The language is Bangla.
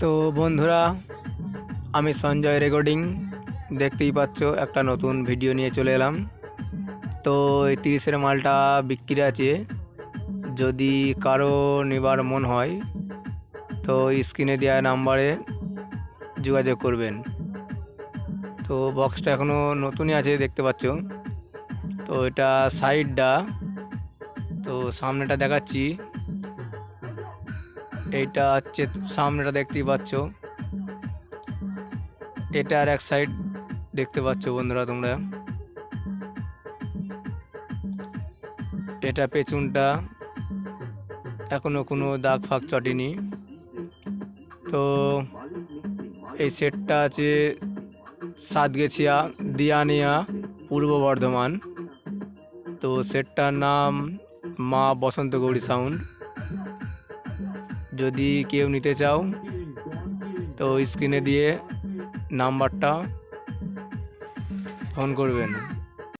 তো বন্ধুরা, আমি সঞ্জয় রেকর্ডিং। দেখতেই পাচ্ছ, একটা নতুন ভিডিও নিয়ে চলে এলাম। তো এই তিরিশের মালটা বিক্রি আছে। যদি কারও নেবার মন হয়, তো স্ক্রিনে দেওয়া নাম্বারে যোগাযোগ করবেন। তো বক্সটা এখনও নতুনই আছে, দেখতে পাচ্ছ। তো এটা সাইডটা, তো সামনেটা দেখাচ্ছি। এইটা হচ্ছে সামনেটা দেখতেই পাচ্ছ। এটা আর এক সাইড দেখতে পাচ্ছ বন্ধুরা তোমরা। এটা পেছনটা এখনও কোনো দাগ ফাগ চটেনি। তো এই সেটটা আছে সাতগেছিয়া, দিয়ানিয়া, পূর্ব বর্ধমান। তো সেটটার নাম মা বসন্ত গৌরী সাউন্ড যদি কেউ নিতে চাও তো স্ক্রিনে দিয়ে নাম্বারটা ফোন করবেন।